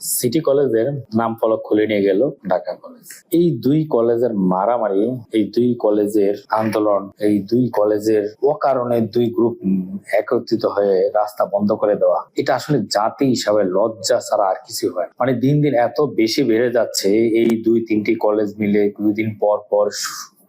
City কলেজের নাম ফলক খুলে নিয়ে গেল ঢাকা কলেজ এই দুই কলেজের মারামারি, এই দুই কলেজের আন্দোলন, এই দুই কলেজের অকারণে দুই গ্রুপ একত্রিত হয়ে রাস্তা বন্ধ করে দেওয়া, এটা আসলে জাতি হিসাবে লজ্জা ছাড়া আর কিছু হয় মানে দিন দিন এত বেশি বেড়ে যাচ্ছে, এই দুই তিনটি কলেজ মিলে দুই দিন পর পর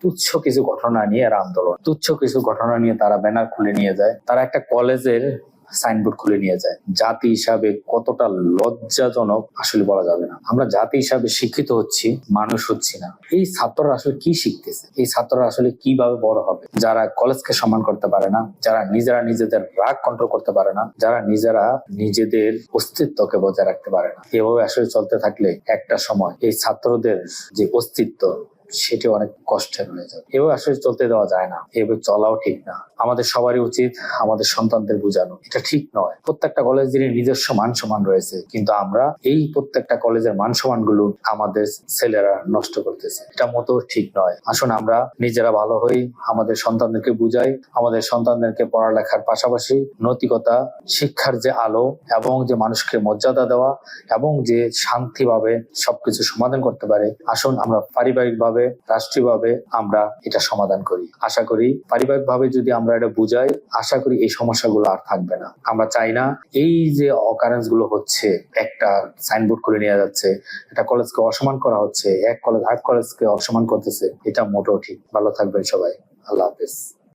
তুচ্ছ কিছু ঘটনা নিয়ে এরা আন্দোলন। তুচ্ছ কিছু ঘটনা নিয়ে তারা ব্যানার খুলে নিয়ে যায়। তারা একটা কলেজের সাইনবোর্ড খুলে নিয়ে যায়। জাতি হিসাবে কতটা লজ্জাজনক আসলে বলা যাবে না। আমরা জাতি হিসাবে শিক্ষিত হচ্ছি, মানুষ হচ্ছি না। এই ছাত্ররা আসলে কি শিখতেছে? এই ছাত্ররা আসলে কীভাবে বড় হবে? যারা কলেজকে সম্মান করতে পারে না, যারা নিজেরা নিজেদের রাগ কন্ট্রোল করতে পারে না, যারা নিজেরা নিজেদের অস্তিত্বকে বজায় রাখতে পারে না। এভাবে আসলে চলতে থাকলে একটা সময় এই ছাত্রদের যে অস্তিত্ব সেটি অনেক কষ্টের হয়ে যাবে। এভাবে আসলে চলতে দেওয়া যায় না। এভাবে চলাও ঠিক না। আমাদের সবারই উচিত আমাদের সন্তানদের বোঝানো। এটা ঠিক নয়। প্রত্যেকটা কলেজেরই নিজস্ব মান সম্মান রয়েছে। কিন্তু আমরা এই প্রত্যেকটা কলেজের মান সম্মানগুলো আমাদের ছেলেরা নষ্ট করতেছে। এটা মতো ঠিক নয়। আসুন আমরা নিজেরা ভালো হই, আমাদের সন্তানদেরকে বুঝাই, আমাদের সন্তানদেরকে পড়ালেখার পাশাপাশি নৈতিকতা, শিক্ষার যে আলো এবং যে মানুষকে মর্যাদা দেওয়া এবং যে শান্তিভাবে সবকিছু সমাধান করতে পারে, আসুন আমরা পারিবারিকভাবে রাষ্ট্রীয়ভাবে আমরা এটা সমাধান করি। আশা করি পারিবারিকভাবে যদি আমরা এটা বুঝাই, আশা করি এই সমস্যাগুলো আর থাকবে না। আমরা চাই না এই যে অকারেন্সগুলো হচ্ছে, একটা সাইনবোর্ড করে নেওয়া যাচ্ছে, একটা কলেজকে অসমান করা হচ্ছে, এক কলেজ আট কলেজকে অসমান করতেছে, এটা মোটেও ঠিক। ভালো থাকবেন সবাই। আল্লাহ হাফেজ।